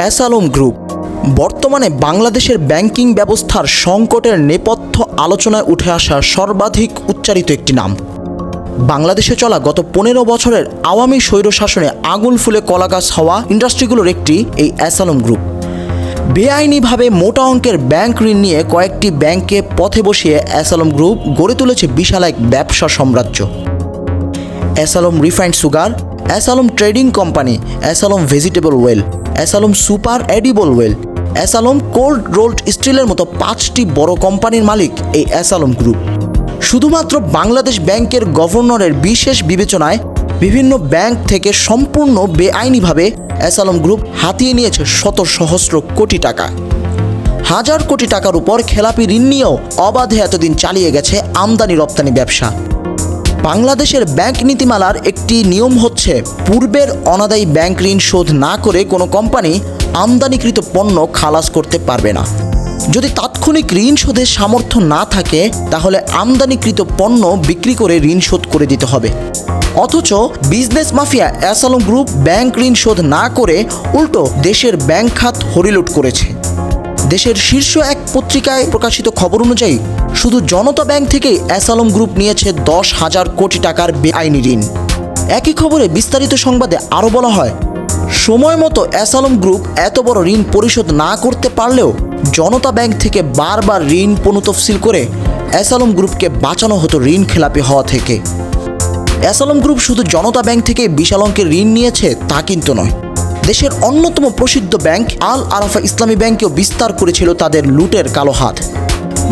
অ্যাসালম group. বর্তমানে বাংলাদেশের banking ব্যবস্থার সংকটের নেপথ্য আলোচনায় উঠে আসা সর্বাধিক উচ্চারিত একটি নাম। বাংলাদেশে চলা গত পনেরো বছরের আওয়ামী স্বৈরশাসনে আগুন ফুলে কলাগাছ হওয়া ইন্ডাস্ট্রিগুলোর একটি এই অ্যাসালম গ্রুপ। বেআইনিভাবে মোটা অঙ্কের ব্যাংক ঋণ নিয়ে কয়েকটি ব্যাংকে পথে বসিয়ে অ্যাসালম গ্রুপ গড়ে তুলেছে বিশাল এক ব্যবসা সাম্রাজ্য। S Alam refined sugar S Alam trading company, S Alam vegetable oil, S Alam super edible oil, S Alam cold rolled স্টিলের মতো পাঁচটি বড় কোম্পানির মালিক এই অ্যাসালম গ্রুপ। শুধুমাত্র বাংলাদেশ ব্যাংকের গভর্নরের বিশেষ বিবেচনায় বিভিন্ন ব্যাংক থেকে সম্পূর্ণ বেআইনিভাবে অ্যাসালম গ্রুপ হাতিয়ে নিয়েছে শত সহস্র কোটি টাকা। হাজার কোটি টাকার উপর খেলাপি ঋণ নিয়েও অবাধে এতদিন চালিয়ে গেছে আমদানি রপ্তানি ব্যবসা। বাংলাদেশের ব্যাংক নীতিমালার একটি নিয়ম হচ্ছে, পূর্বের অনাদায়ী ব্যাংক ঋণ শোধ না করে কোনো কোম্পানি আমদানিকৃত পণ্য খালাস করতে পারবে না। যদি তাৎক্ষণিক ঋণ শোধের সামর্থ্য না থাকে, তাহলে আমদানিকৃত পণ্য বিক্রি করে ঋণ শোধ করে দিতে হবে। অথচ business mafia S Alam group bank ঋণ শোধ না করে উল্টো দেশের ব্যাংক খাত হরিলুট করেছে। দেশের শীর্ষ এক পত্রিকায় প্রকাশিত খবর অনুযায়ী শুধু জনতা ব্যাংক থেকেই অ্যাসালম গ্রুপ নিয়েছে দশ হাজার কোটি টাকার বেআইনি ঋণ। একই খবরে বিস্তারিত সংবাদে আরও বলা হয়, সময় মতো অ্যাসালম গ্রুপ এত বড় ঋণ পরিশোধ না করতে পারলেও জনতা ব্যাংক থেকে বারবার ঋণ পুনঃতফসিল করে অ্যাসালম গ্রুপকে বাঁচানো হতো ঋণ খেলাপি হওয়া থেকে। অ্যাসালম গ্রুপ শুধু জনতা ব্যাংক থেকে বিশাল অঙ্কের ঋণ নিয়েছে তা কিন্তু নয়। দেশের অন্যতম প্রসিদ্ধ ব্যাংক আল আরাফা ইসলামী ব্যাংকেও বিস্তার করেছিল তাদের লুটের কালো হাত।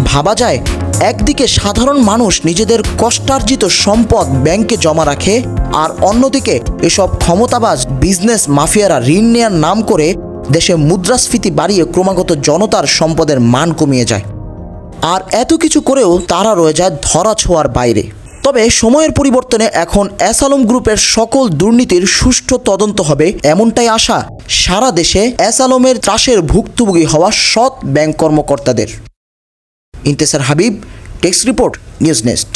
ভাবা যায়, একদিকে সাধারণ মানুষ নিজেদের কষ্টার্জিত সম্পদ ব্যাংকে জমা রাখে, আর অন্যদিকে এসব ক্ষমতাবাজ বিজনেস মাফিয়ারা ঋণ নেয়ার নাম করে দেশে মুদ্রাস্ফীতি বাড়িয়ে ক্রমাগত জনতার সম্পদের মান কমিয়ে যায়। আর এত কিছু করেও তারা রয়ে যায় ধরা ছোঁয়ার বাইরে। তবে সময়ের পরিবর্তনে এখন এস আলম গ্রুপের সকল দুর্নীতির সুষ্ঠু তদন্ত হবে এমনটাই আশা সারা দেশে এস আলমের ত্রাসের ভুক্তভোগী হওয়া সৎ ব্যাংক কর্মকর্তাদের। Intesar Habib text report, news nest.